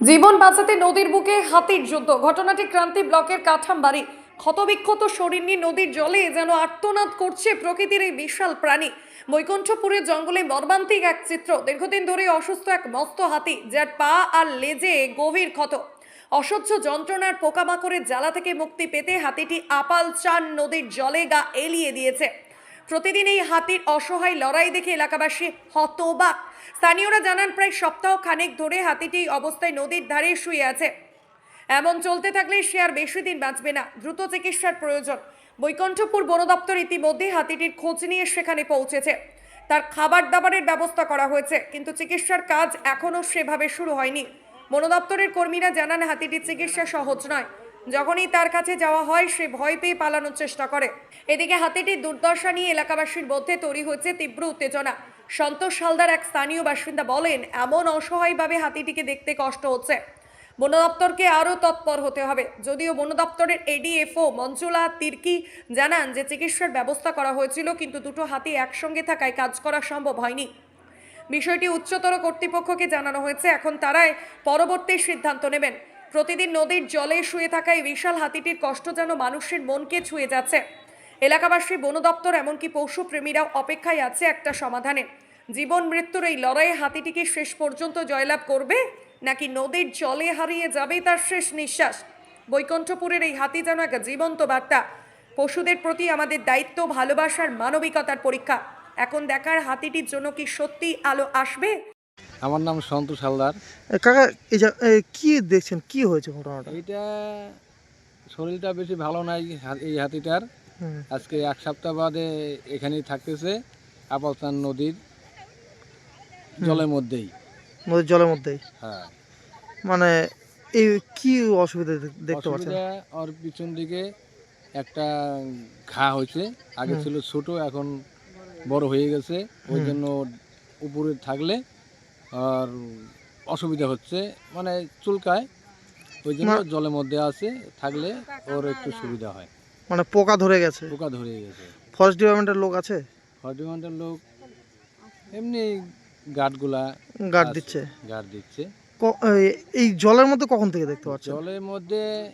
জীবন বাঁচাতে নদীর বুকে হাতির যুদ্ধ। ঘটনাটি ক্রান্তি ব্লকের কাঠামবাড়ি। ক্ষতবিক্ষত শরীর নিয়ে নদীর জলে যেন আর্তনাদ করছে প্রকৃতির এই বিশাল প্রাণী। বৈকুণ্ঠপুরের জঙ্গলে মর্মান্তিক এক চিত্র। দীর্ঘদিন ধরে অসুস্থ এক মস্ত হাতি, যার পা আর লেজে গভীর ক্ষত। অসহ্য যন্ত্রণার পোকামাকড়ের জ্বালা থেকে মুক্তি পেতে হাতিটি আপাল চান নদীর জলে গা এলিয়ে দিয়েছে। প্রতিদিন এই হাতির অসহায় লড়াই দেখে এলাকাবাসী হতবাক। স্থানীয়রা জানান, প্রায় সপ্তাহ খানেক ধরে হাতিটি অবস্থায় নদীর ধারে শুয়ে আছে। এমন চলতে থাকলে সে আর বেশি দিন বাঁচবে না। দ্রুত চিকিৎসার প্রয়োজন। বৈকুণ্ঠপুর বন দপ্তর ইতিমধ্যে হাতিটির খোঁজ নিয়ে সেখানে পৌঁছেছে। তার খাবার দাবারের ব্যবস্থা করা হয়েছে, কিন্তু চিকিৎসার কাজ এখনও সেভাবে শুরু হয়নি। বন দপ্তরের কর্মীরা জানান, হাতিটির চিকিৎসা সহজ নয়। যখনই তার কাছে যাওয়া হয়, সে ভয় পেয়ে পালানোর চেষ্টা করে। এদিকে হাতিটির দুর্দশা নিয়ে এলাকাবাসীর মধ্যে তৈরি হয়েছে তীব্র উত্তেজনা। সন্তোষ হালদার এক স্থানীয় বাসিন্দা বলেন, এমন অসহায়ভাবে হাতিটিকে দেখতে কষ্ট হচ্ছে। বন দপ্তরকে আরও তৎপর হতে হবে। যদিও বন দপ্তরের এডিএফও মঞ্জুলা তির্কি জানান যে, চিকিৎসার ব্যবস্থা করা হয়েছিল, কিন্তু দুটো হাতি একসঙ্গে থাকায় কাজ করা সম্ভব হয়নি। বিষয়টি উচ্চতর কর্তৃপক্ষকে জানানো হয়েছে। এখন তারাই পরবর্তী সিদ্ধান্ত নেবেন। প্রতিদিন নদীর জলে শুয়ে থাকা এই বিশাল হাতিটির কষ্ট যেন মানুষের মনকে ছুঁয়ে যাচ্ছে। এলাকাবাসী, বন দপ্তর এমনকি পশুপ্রেমীরাও অপেক্ষায় আছে একটা সমাধানের জীবন মৃত্যুর এই লড়াইয়ে হাতিটিকে শেষ পর্যন্ত জয়লাভ করবে, নাকি নদীর জলে হারিয়ে যাবে তার শেষ নিঃশ্বাস? বৈকুণ্ঠপুরের এই হাতি যেন এক জীবন্ত বার্তা। পশুদের প্রতি আমাদের দায়িত্ব, ভালোবাসার মানবিকতার পরীক্ষা। এখন দেখার হাতিটির জন্য কি সত্যি আলো আসবে? আমার নাম সন্তোষ হালদার কাকা এই যা কি দেখছেন? কি হয়েছে ঘটনাটা? এটা শরীরটা বেশি ভালো নাই এই হাতিটার। আজকে এক সপ্তাহ বাদে এখানেই থাকতেছে আপালতান নদীর জলের মধ্যেই। নদীর জলের মধ্যেই? হ্যাঁ। মানে এই কি অসুবিধা দেখ- দেখতে পাচ্ছেন? ওর পিছন দিকে একটা ঘা হয়েছে। আগে ছিল ছোট এখন বড় হয়ে গেছে। ওই জন্য উপরে থাকলে আর অসুবিধা হচ্ছে মানে চুলকায় ওই জন্য জলের মধ্যে আছে থাকলে ওর একটু সুবিধা হয়। মানে পোকা ধরে গেছে? পোকা ধরে গেছে। ফরেস্ট ডিপার্টমেন্টের লোক আছে? হর্টিমেন্টের লোক এমনি গার্ডগুলা গার্ড দিচ্ছে। গার্ড দিচ্ছে। এই- জলের মধ্যে কখন থেকে দেখতে পাচ্ছেন? জলের মধ্যে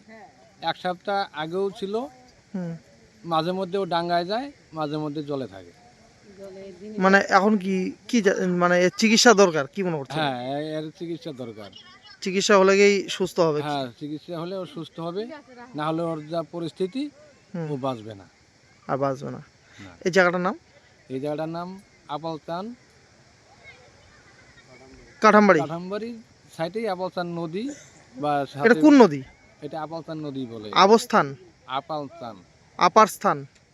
এক সপ্তাহ আগেও ছিল মাঝে মধ্যে ও ডাঙ্গায় যায় মাঝে মধ্যে জলে থাকে। মানে এখন কি কি মানে এর চিকিৎসা দরকার কি মনে করছেন? হ্যাঁ এর চিকিৎসা দরকার। চিকিৎসা হলে গিয়েই সুস্থ হবে। হ্যাঁ চিকিৎসা হলে ও সুস্থ হবে না হলে ওর যা পরিস্থিতি ও বাঁচবে না। আর বাঁচবে না। না। এই জায়গাটার নাম? এই জায়গাটার নাম আপালতান কাঠামবাড়ি। কাঠামবাড়ি সাইডেই আপালতান নদী বা এটা কোন নদী? এটা আপালতান নদী বলে। অবস্থান আপালতান। আপার স্থান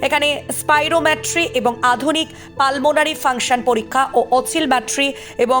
এখানে স্পাইরোম্যাট্রি এবং আধুনিক পালমোনারি ফাংশন পরীক্ষা ও অসিলম্যাট্রি এবং